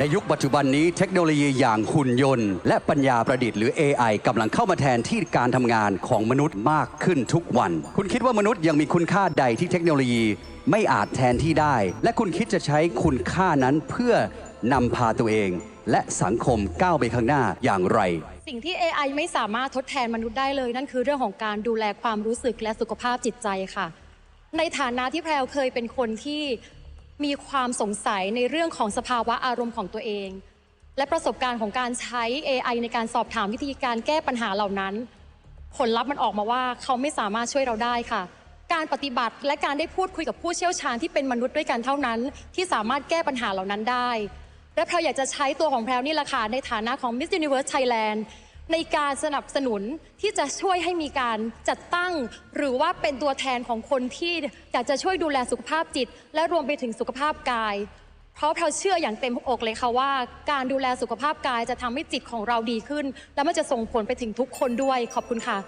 ในยุคปัจจุบันนี้เทคโนโลยีอย่างหุ่นยนต์ และปัญญาประดิษฐ์หรือ AI กำลังเข้ามาแทนที่การทำงานของมนุษย์มากขึ้นทุกวัน คุณคิดว่ามนุษย์ยังมีคุณค่าใดที่เทคโนโลยีไม่อาจแทนที่ได้ และคุณคิดจะใช้คุณค่านั้นเพื่อนำพาตัวเอง และสังคมก้าวไปข้างหน้าอย่างไร สิ่งที่ AI ไม่สามารถทดแทนมนุษย์ได้เลย นั่นคือเรื่องของการดูแลความรู้สึกและสุขภาพจิตใจค่ะ ในฐานะที่แพรวเคยเป็นคนที่ มีความสงสัยในเรื่องของสภาวะอารมณ์ของตัวเอง และประสบการณ์ของการใช้ AI ในการสอบถามวิธีการแก้ปัญหาเหล่านั้น ผลลัพธ์มันออกมาว่าเขาไม่สามารถช่วยเราได้ค่ะ การปฏิบัติและการได้พูดคุยกับผู้เชี่ยวชาญที่เป็นมนุษย์ด้วยกันเท่านั้น ที่สามารถแก้ปัญหาเหล่านั้นได้ และแพรวอยากจะใช้ตัวของแพรวนี่แหละค่ะในฐานะของ Miss Universe Thailand ในการสนับสนุนที่จะช่วยให้มีการจัดตั้ง หรือว่าเป็นตัวแทนของคนที่อยากจะช่วยดูแลสุขภาพจิต และรวมไปถึงสุขภาพกาย เพราะเราเชื่ออย่างเต็มอกเลยค่ะว่า การดูแลสุขภาพกายจะทำให้จิตของเราดีขึ้น และมันจะส่งผลไปถึงทุกคนด้วยขอบคุณค่ะ